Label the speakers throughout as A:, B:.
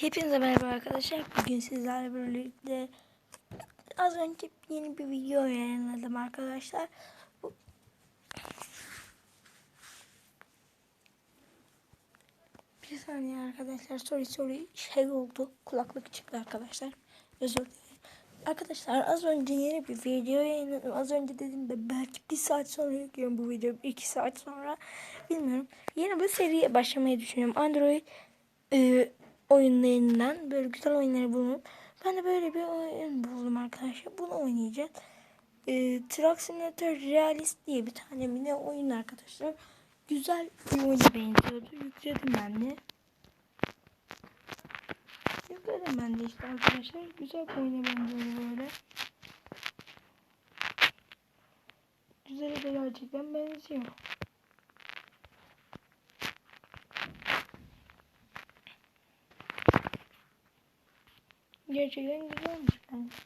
A: Hepinize merhaba arkadaşlar. Bugün sizlerle birlikte az önce yeni bir video yayınladım arkadaşlar. Bu... Bir saniye arkadaşlar. Sorry sorry. Şey oldu. Kulaklık çıktı arkadaşlar. Özür dilerim. Arkadaşlar az önce yeni bir video yayınladım. Az önce dedim de belki bir saat sonra yüklüyorum bu videoyu. iki saat sonra. Bilmiyorum. Yeni bir seriye başlamayı düşünüyorum. Android e, oyunlarından böyle güzel oyunları bulup ben de böyle bir oyun buldum arkadaşlar. Bunu oynayacağız. E, Truck Simulator Realist diye bir tane mini oyun arkadaşlar. Güzel bir oyuna benziyordu. Yükledim ben de. Yükledim ben de işte arkadaşlar. Güzel bir oyuna benziyor böyle. Güzel de gerçekten benziyor. Gerçekten güzelmiş bence.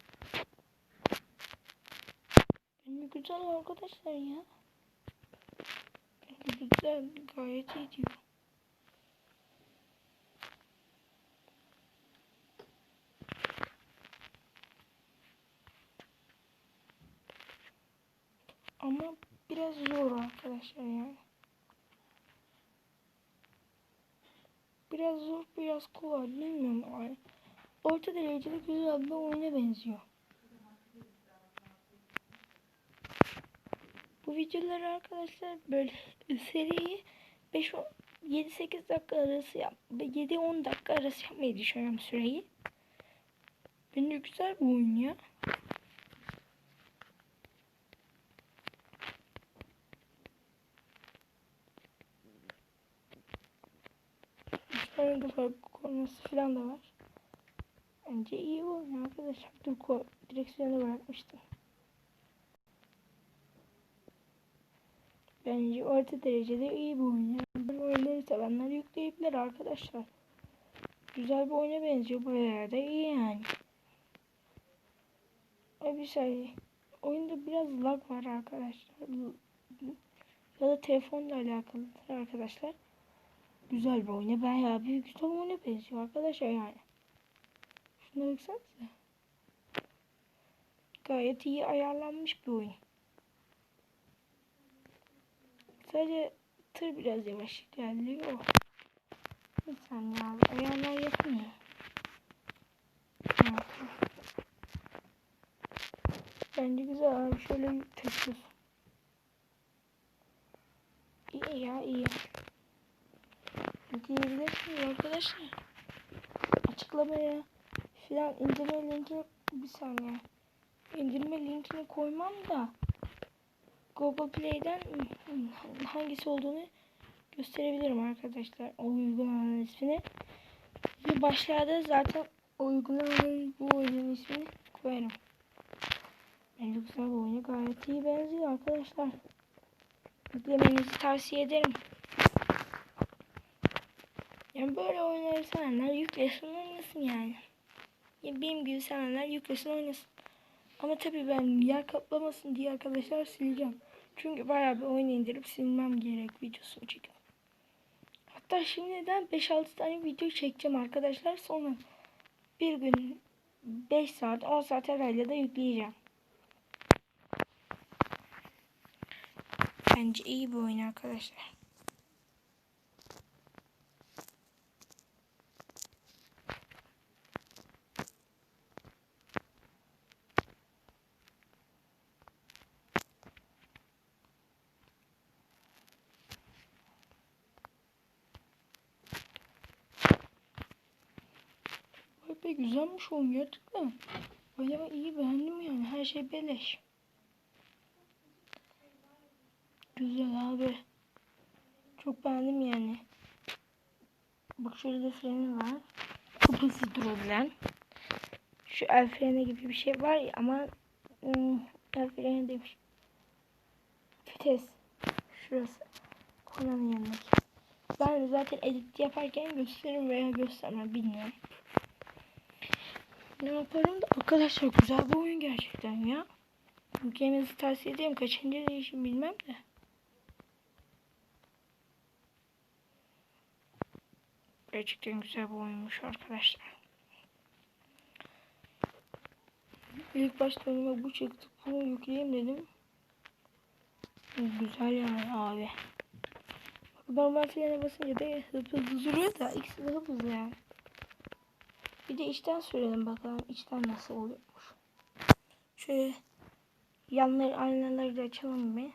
A: Bence güzel arkadaşlar ya. Bence güzel gayet iyi diyor. Ama biraz zor arkadaşlar yani. Biraz zor biraz kolay bilmiyorum. Orta derecede güzel bir oyuna benziyor. Bu videoları arkadaşlar böyle seriyi 5 7-8 dakika arası yap 7-10 dakika arası yapmayı düşünüyorum süreyi. Bence güzel bir oyun ya. Sonra da konusu falan da var. Bence iyi oyun arkadaşlar. Dur direksiyonu bırakmıştım. Bence orta derecede iyi bir oyun. Yani oyunları sevenler yükleyebilir arkadaşlar. Güzel bir oyuna benziyor. Bayağı da iyi yani. Bir şey. Oyunda biraz lag var arkadaşlar. Ya da telefonla alakalıdır arkadaşlar. Güzel bir oyuna bayağı bir güzel oyuna benziyor arkadaşlar yani. Şuna baksanıza. Gayet iyi ayarlanmış bir oyun. Sadece tır biraz yavaş ilerliyor. Bir saniye abi ayarlar yapmıyor. Bence güzel abi şöyle taşıyorsun. İyi ya iyi. Diyebilirsiniz arkadaşlar. Açıklamaya filan indirme linkini bir saniye. İndirme linkini koymam da Google Play'den hangisi olduğunu gösterebilirim arkadaşlar. O uygulamanın ismini. Ve başlarda zaten o uygulamanın bu oyunun ismini koyarım. Bence güzel bir oyuna gayet iyi benziyor arkadaşlar. Yüklemenizi tavsiye ederim. Yani böyle oyunları sevenler yüklesin oynasın yani. Yani. Benim gibi sevenler yüklesin oynasın. Ama tabii ben yer kaplamasın diye arkadaşlar sileceğim. Çünkü bayağı bir oyun indirip silmem gerek videosunu çekip. Hatta şimdiden 5-6 tane video çekeceğim arkadaşlar. Sonra bir gün 5 saat 10 saat herhalde da yükleyeceğim. Bence iyi bir oyun arkadaşlar. Be güzelmiş oyun gerçekten. Bayağı iyi beğendim yani. Her şey beleş. Güzel abi. Çok beğendim yani. Bak şöyle de freni var. Kapısı durabilen. Şu el freni gibi bir şey var ya ama ım, el freni demiş. Vites. Şurası. Konanın yanındaki. Ben zaten edit yaparken gösteririm veya göstermem bilmiyorum. Ne yaparım da arkadaşlar güzel bir oyun gerçekten ya. Yüklemenizi tavsiye ederim. Kaçıncı değişim bilmem de. Gerçekten güzel bir oyunmuş arkadaşlar. İlk başta önüme bu çıktı. Bunu yükleyeyim dedim. Güzel yani abi. Normal frene basınca da hızlı hızlı duruyor da ikisi de hızlı yani. Bir de içten sürelim bakalım içten nasıl oluyormuş. Şöyle yanları aynaları da açalım bir.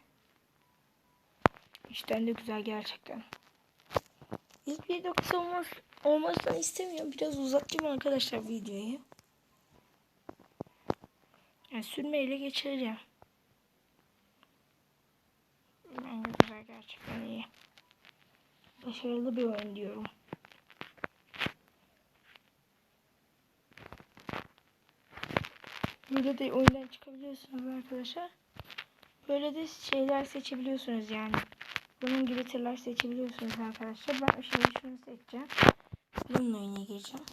A: İçten de güzel gerçekten. İlk video kısa olmaz, olmasını istemiyorum. Biraz uzatacağım arkadaşlar videoyu. Yani sürmeyle geçireceğim. Bence güzel gerçekten iyi. Başarılı bir oyun diyorum. Böyle de oyundan çıkabiliyorsunuz arkadaşlar. Böyle de şeyler seçebiliyorsunuz yani. Bunun gibi tırlar seçebiliyorsunuz arkadaşlar. Ben şimdi şunu seçeceğim. Bununla oynayacağım.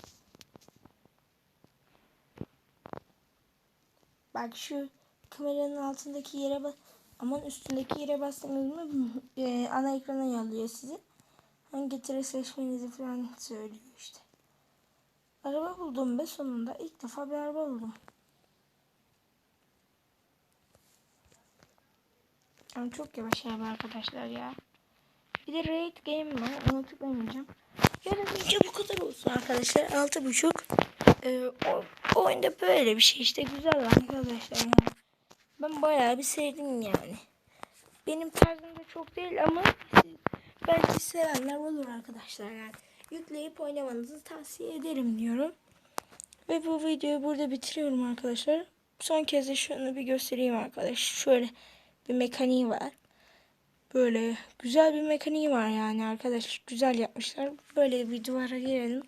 A: Bak şu kameranın altındaki yere bas aman üstündeki yere bastığınız mı e, ana ekrana yolluyor sizi. Hangi tırı seçmenizi falan söylüyor işte. Araba buldum be sonunda. İlk defa bir araba buldum. Ama çok yavaş araba arkadaşlar ya. Bir de Raid Game var. Onu tıklamayacağım. Yarın video bu kadar olsun arkadaşlar. Altı buçuk. Ee, o, o oyunda böyle bir şey işte. Güzel arkadaşlar yani. Ben bayağı bir sevdim yani. Benim tarzım da çok değil ama belki sevenler olur arkadaşlar yani. Yükleyip oynamanızı tavsiye ederim diyorum. Ve bu videoyu burada bitiriyorum arkadaşlar. Son kez de şunu bir göstereyim arkadaşlar. Şöyle bir mekaniği var. Böyle güzel bir mekaniği var yani arkadaşlar. Güzel yapmışlar. Böyle bir duvara girelim.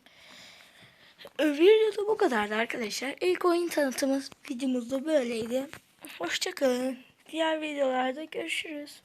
A: Videoda bu kadardı arkadaşlar. İlk oyun tanıtımı videomuz da böyleydi. Hoşçakalın. Diğer videolarda görüşürüz.